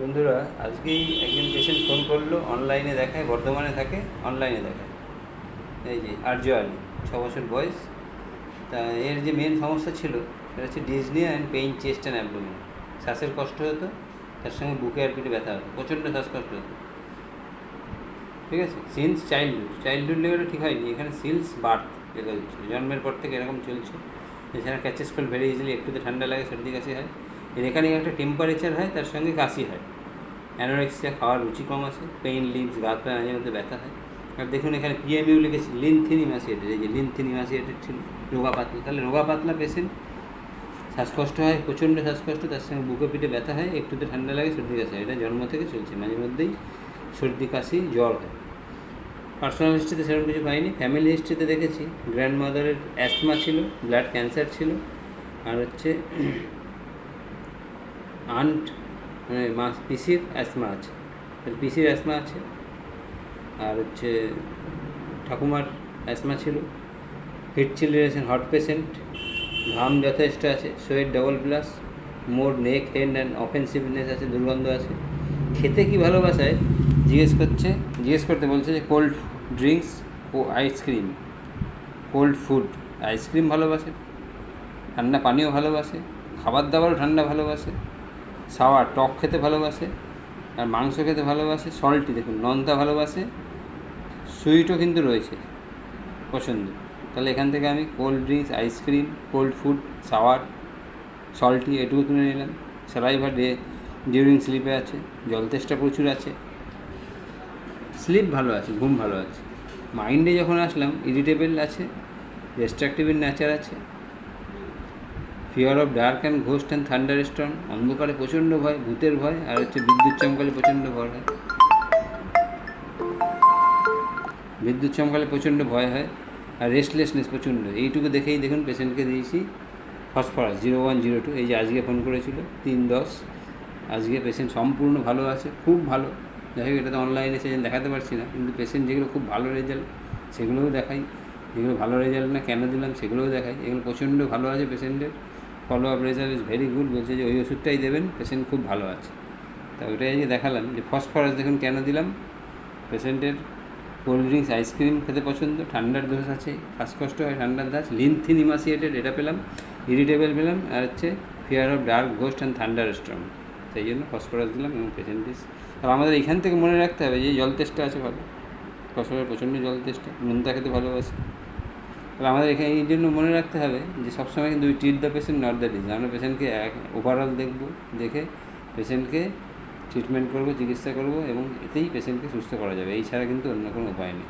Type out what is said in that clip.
বন্ধুরা, আজকেই একজন পেশেন্ট ফোন করল অনলাইনে দেখায়, বর্ধমানে থাকে অনলাইনে দেখায়। এই যে আর্য আলী, ছ বছর বয়স। তা এর যে মেন সমস্যা ছিল, সেটা হচ্ছে dyspnoea and pain chest and abdomen শ্বাসের কষ্ট হতো, তার সঙ্গে বুকে আর পিঠে ব্যথা হতো, প্রচণ্ড শ্বাসকষ্ট হতো। ঠিক আছে? সিন্স চাইল্ডহুড চাইল্ডহুড লেভেলে ঠিক হয়নি। এখানে সিলস বার্থ লেখা হচ্ছে জন্মের পর থেকে এরকম চলছে। এছাড়া ক্যাচেস কোল্ড ভেরি ইজিলি একটুতে ঠান্ডা লাগে, সর্দি কাশি হয়। এখানে একটা টেম্পারেচার হয়, তার সঙ্গে কাশি হয়। অ্যানোরেক্সিয়া খাওয়ার রুচি কম আছে পেইন লিভস গা পায়ে মাঝে মধ্যে ব্যথা হয়। আর দেখুন এখানে পিএমইউ লিখেছি লিনথিনিমাসিয়েটেড এই যে লিনথিনিমাসিয়েটেড ছিল, রোগা পাতলা। তাহলে রোগা পাতলা পেশেন্ট শ্বাসকষ্ট হয়, প্রচণ্ড শ্বাসকষ্ট, তার সঙ্গে বুকে পিঠে ব্যথা হয়, একটুতে ঠান্ডা লাগে, সর্দি কাশি এটা জন্ম থেকে চলছে, মাঝে মধ্যেই সর্দি, কাশি, জ্বর হয়। পার্সোনাল হিস্ট্রিতে সেরকম কিছু পাইনি। ফ্যামিলি হিস্ট্রিতে দেখেছি গ্র্যান্ড মাদারের অ্যাসমা ছিল ব্লাড ক্যান্সার ছিল, আর হচ্ছে আন্ট মানে মা পিসির অ্যাসমা আছে। পিসির অ্যাসমা আছে, আর হচ্ছে ঠাকুমার অ্যাসমা ছিল। হিট চিলিড্রেশন হট পেশেন্ট ঘাম যথেষ্ট আছে, sweat double plus more neck, head and offensiveness আছে, দুর্গন্ধ আছে। খেতে কি ভালোবাসায়? জিজ্ঞেস করছে, জিজ্ঞেস করতে বলছে যে কোল্ড ড্রিঙ্কস ও ice cream cold food ice cream ভালোবাসে। ঠান্ডা পানীয় ভালোবাসে। খাবার দাবারও ঠান্ডা ভালোবাসে। সাওয়ার টক খেতে ভালোবাসে, আর মাংস খেতে ভালোবাসে সল্টি দেখুন নন্তা ভালোবাসে, সুইটও কিন্তু রয়েছে পছন্দ। তাহলে এখান থেকে আমি cold drinks ice cream cold food, sour salty এটুকু তুলে নিলাম। স্যালাইভা ডে, ডিউরিং স্লিপে আছে, জল তেষ্টা প্রচুর আছে। স্লিপ ভালো আছে, ঘুম ভালো আছে। মাইন্ডে যখন আসলাম, ইরিটেবল আছে ডিস্ট্রাকটিভ ইন আছে fear of dark and ghost and thunderstorm অন্ধকারে প্রচণ্ড ভয়, ভূতের ভয়, আর হচ্ছে বিদ্যুৎ চমকালে প্রচণ্ড ভয় হয়। বিদ্যুৎ চমকালে প্রচণ্ড ভয় হয়, আর রেস্টলেসনেস প্রচণ্ড। এইটুকু দেখেই দেখুন পেশেন্টকে দিয়েছি phosphorus zero one zero two এই যে আজকে ফোন করেছিল, তিন দশ। আজকে পেশেন্ট সম্পূর্ণ ভালো আছে, খুব ভালো। যাই হোক, এটা তো অনলাইনে সেজন্য দেখাতে পারছি না, কিন্তু পেশেন্ট যেগুলো খুব ভালো রেজাল্ট সেগুলোও দেখাই। যেগুলো ভালো রেজাল্ট না কেন দিলাম, সেগুলোও দেখাই। এগুলো প্রচণ্ড ভালো আছে পেশেন্টের follow up result is very good বলছে যে ওই ওষুধটাই দেবেন পেশেন্ট খুব ভালো আছে। তা ওইটাই যে দেখালাম যে ফসফরাস দেখুন কেন দিলাম। পেশেন্টের কোল্ড ড্রিঙ্কস আইসক্রিম খেতে পছন্দ, ঠান্ডার দোষ আছে, শ্বাসকষ্ট হয়, ঠান্ডার দাস লিনথিন ইমাসিয়েটেড এটা পেলাম ইরিটেবল পেলাম, আর হচ্ছে fear of dark ghost and thunder strong সেই জন্য ফসফরাস দিলাম এবং পেশেন্টিস আর আমাদের এখান থেকে মনে রাখতে হবে যে জল তেষ্টা আছে ভালো। ফসফরাস প্রচণ্ড জল তেষ্টা নুনতা খেতে ভালোবাসে। তাহলে আমাদের এখানে এই জন্য মনে রাখতে হবে যে সবসময় কিন্তু we treat the patient not the disease আমরা পেশেন্টকে এক ওভারঅল দেখব, দেখে পেশেন্টকে ট্রিটমেন্ট করব, চিকিৎসা করব এবং এতেই পেশেন্টকে সুস্থ করা যাবে। এই ছাড়া কিন্তু অন্য কোনো উপায় নেই।